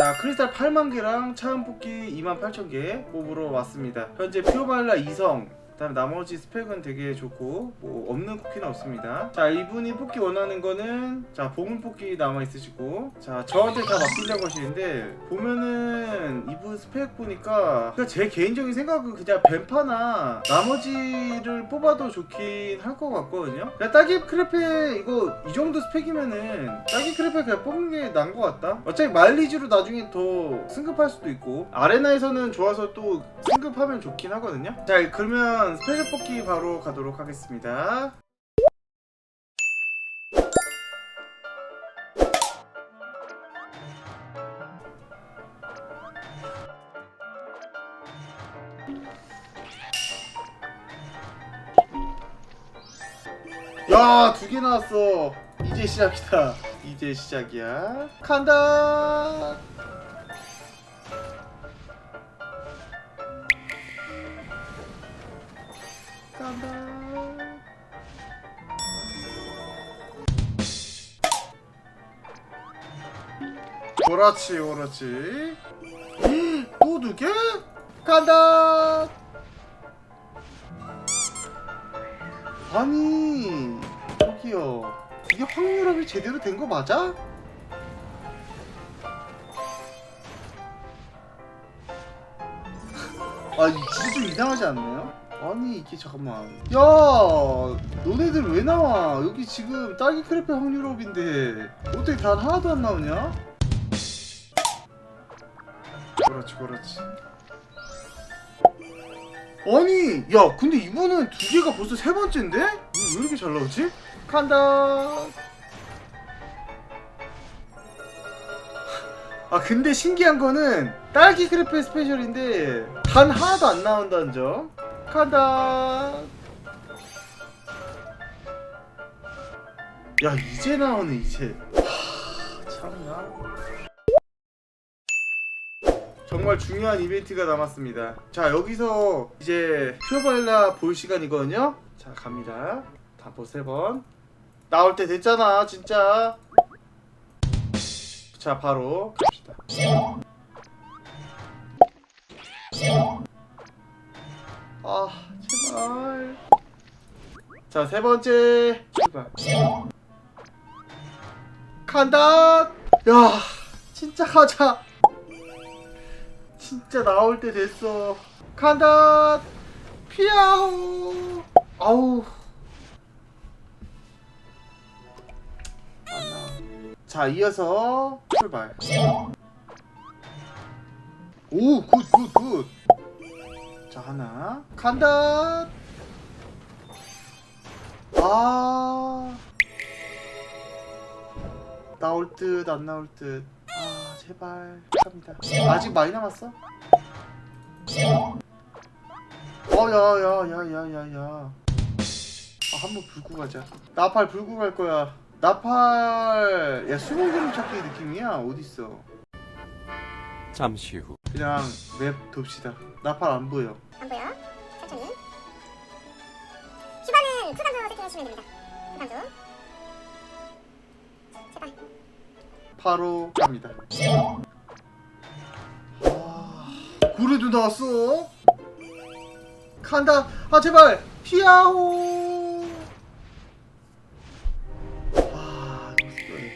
자 크리스탈 8만 개랑 차음 뽑기 2만 8천 개 뽑으러 왔습니다. 현재 피오발라 2성 그 다음 나머지 스펙은 되게 좋고 뭐 없는 쿠키는 없습니다. 자 이분이 뽑기 원하는 거는 자 보물 뽑기 남아 있으시고 자 저한테 다 맡긴다고 하시는데 보면은 이분 스펙 보니까 제 개인적인 생각은 그냥 뱀파나 나머지를 뽑아도 좋긴 할 것 같거든요. 그냥 딸기 크레페 이거 이 정도 스펙이면은 딸기 크레페 그냥 뽑는 게 나은 것 같다. 어차피 마일리지로 나중에 더 승급할 수도 있고 아레나에서는 좋아서 또 승급하면 좋긴 하거든요. 자 그러면 스페셜 뽑기 바로 가도록 하겠습니다. 야, 두 개 나왔어. 이제 시작이다. 이제 시작이야. 간다. 그렇지, 그렇지. 또 두 개? 간다. 아니 저기요 이게 확률업이 제대로 된 거 맞아? 아 진짜 좀 이상하지 않나요? 아니 이게 잠깐만 야 너네들 왜 나와 여기 지금 딸기 크레페 확률업인데 어떻게 단 하나도 안 나오냐? 그렇지 그렇지. 아니 야 근데 이분은 두 개가 벌써 세 번째인데? 왜 이렇게 잘 나오지? 간다. 아 근데 신기한 거는 딸기 크레페 스페셜인데 단 하나도 안 나온다는 점. 간다. 야 이제 나오네 이제 정말 중요한 이벤트가 남았습니다. 자 여기서 이제 퓨어발라 볼 시간이거든요. 자 갑니다. 다보 세 번. 나올 때 됐잖아 진짜. 자 바로 갑시다. 아 제발. 자 세 번째 출발. 간다. 야 진짜 가자. 진짜 나올 때 됐어. 간다. 피아오. 아우. 자, 이어서 출발. 오, 굿, 굿, 굿. 자, 하나. 간다. 아. 나올 듯, 안 나올 듯. 아, 제발. 갑니다. 아직 많이 남았어? 어, 야, 야, 야, 야, 야, 야. 아, 한번 불고 가자. 나팔 불고 갈 거야. 나팔, 야, 수목그림 찾기 느낌이야. 어딨어? 잠시 후 그냥 맵 돕시다. 나팔 안 보여. 안 보여? 천천히. 슈바는 풀감도 세팅해주시면 됩니다. 풀감도. 바로 갑니다. 아, 고래도 나왔어. 간다. 아 제발 피아오. 아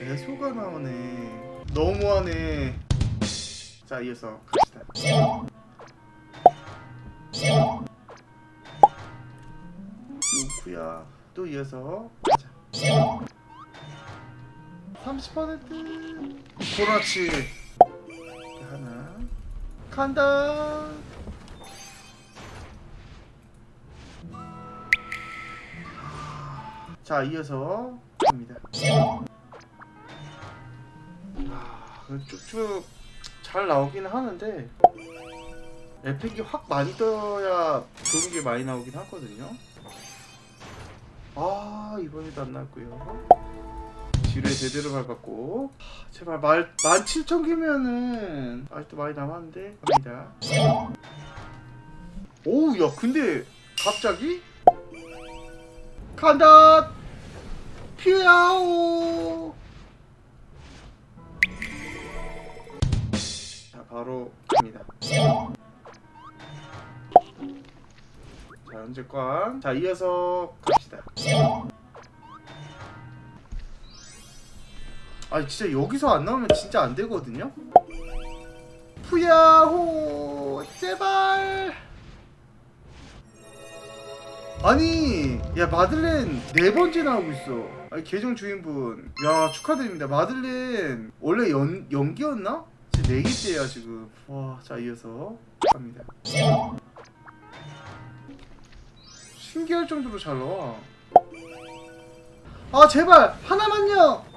배소가 나오네. 너무하네. 자 이어서 갑시다. 요쿠야 또 이어서 가자. 30% 그렇지 하나. 간다. 자 이어서 갑니다. 아, 쭉쭉 잘 나오긴 하는데 에펙이 확 많이 떠야 좋은 게 많이 나오긴 하거든요. 아 이번에도 안 나왔고요 지뢰 제대로 밟았고 하, 제발 말 17,000개면은 아직도 많이 남았는데 갑니다 오우 야 근데 갑자기 간다 피아오 바로 갑니다. 자 현재 꽝. 자 이어서 갑시다. 아니 진짜 여기서 안 나오면 진짜 안 되거든요. 푸야호 제발. 아니 야 마들렌 네 번째 나오고 있어. 아니 계정 주인분 야 축하드립니다. 마들렌 원래 연 연기였나? 지금 네 개째야 지금. 와자 이어서 갑니다. 신기할 정도로 잘 나와. 아 제발 하나만요.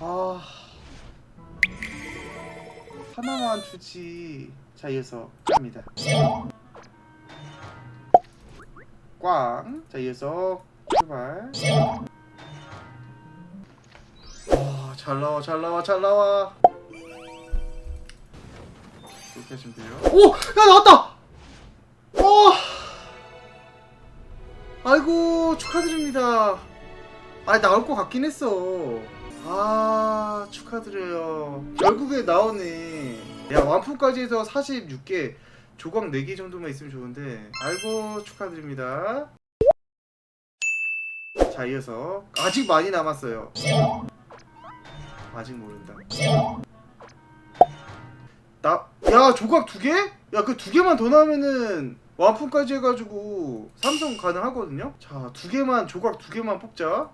아 하나만 주지. 자 이어서 갑니다. 꽝. 자 이어서 출발. 와잘 나와 잘 나와 잘 나와. 이렇게 하시면 돼요. 오! 야 나왔다! 어! 아이고 축하드립니다. 아 나올 것 같긴 했어. 아 축하드려요. 결국에 나오네. 야 완품까지 해서 46개 조각 4개 정도만 있으면 좋은데 아이고 축하드립니다. 자 이어서 아직 많이 남았어요. 아직 모른다. 나, 야 조각 두 개? 야 그 두 개만 더 나오면은 완품까지 해가지고 삼성 가능하거든요. 자 두 개만 조각 두 개만 뽑자.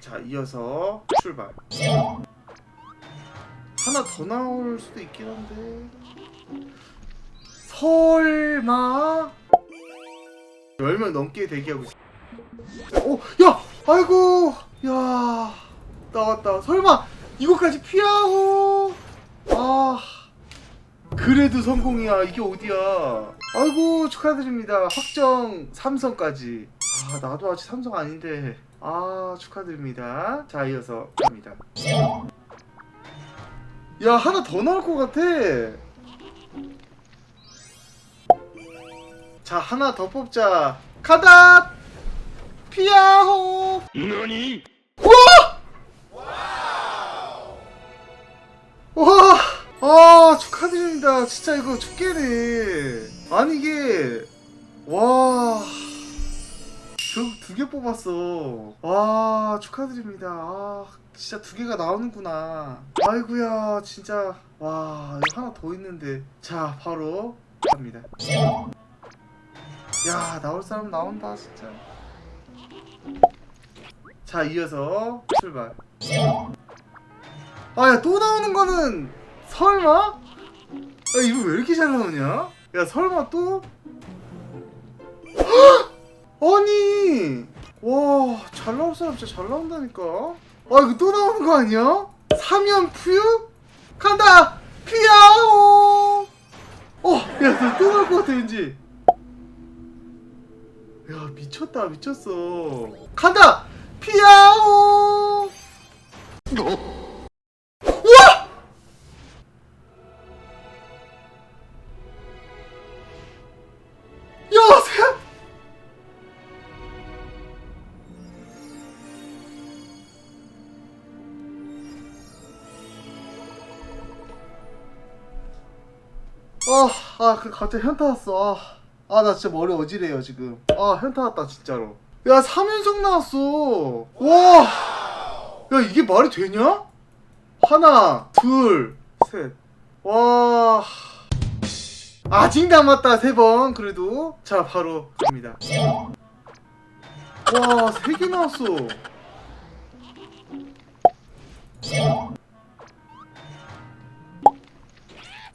자 이어서 출발. 하나 더 나올 수도 있긴 한데 설마 10명 넘게 대기하고 있어. 오, 야, 아이고, 야, 나왔다. 설마 이거까지 피하고, 아, 그래도 성공이야. 이게 어디야? 아이고 축하드립니다. 확정 삼성까지. 아, 나도 아직 삼성 아닌데. 아, 축하드립니다. 자, 이어서 갑니다. 야, 하나 더 나올 것 같아. 자, 하나 더 뽑자. 가다! 피아호! 너니? 와! 아, 축하드립니다. 진짜 이거 축계네. 아니, 이게, 와. 결국 두 개 뽑았어. 와, 축하드립니다. 아, 진짜 두 개가 나오는구나. 아이고야, 진짜. 와, 하나 더 있는데. 자, 바로 갑니다. 야, 나올 사람 나온다, 진짜. 자, 이어서 출발. 아, 야, 또 나오는 거는 설마? 야, 이거 왜 이렇게 잘 나오냐? 야, 설마 또? 헉! 아니, 와, 잘 나올 사람 진짜 잘 나온다니까. 아, 이거 또 나오는 거 아니야? 사면 푸유? 간다! 피아오! 어, 야, 또 나올 것 같아, 왠지. 야, 미쳤다, 미쳤어. 간다! 피아오! 아, 아, 그 갑자기 현타 왔어. 아, 아, 나 진짜 머리 어지래요 지금. 아, 현타 왔다 진짜로. 야, 3연속 나왔어. 와, 야 이게 말이 되냐? 하나, 둘, 셋. 와. 아직 남았다 세 번 그래도 자 바로 갑니다 와 세 개 나왔어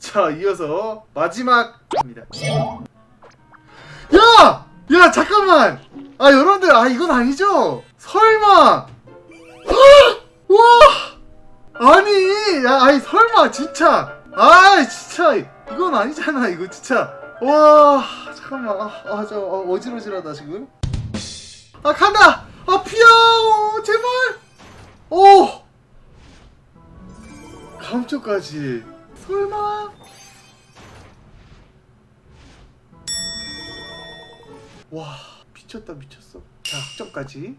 자 이어서 마지막 갑니다. 야! 야 잠깐만! 아 여러분들 아 이건 아니죠? 설마! 헉! 와! 아니 야 아니 설마 진짜! 아 진짜 이건 아니잖아 이거 진짜! 와 잠깐만 아저 어, 어지러지하다 지금. 아 간다! 아 피아오 제발! 오! 감쪽까지. 설마 와 미쳤다 미쳤어. 자 학점까지.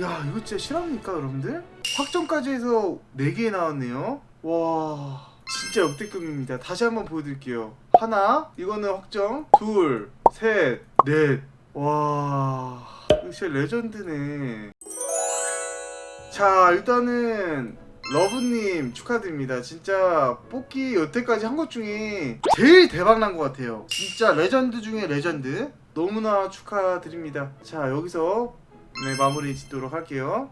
야 이거 진짜 실합니까 여러분들? 확정까지 해서 4개 나왔네요. 와 진짜 역대급입니다. 다시 한번 보여드릴게요. 하나 이거는 확정 둘셋넷와 역시 레전드네. 자 일단은 러브님 축하드립니다. 진짜 뽑기 여태까지 한 것 중에 제일 대박난 것 같아요. 진짜 레전드 중에 레전드. 너무나 축하드립니다. 자 여기서 네 마무리 짓도록 할게요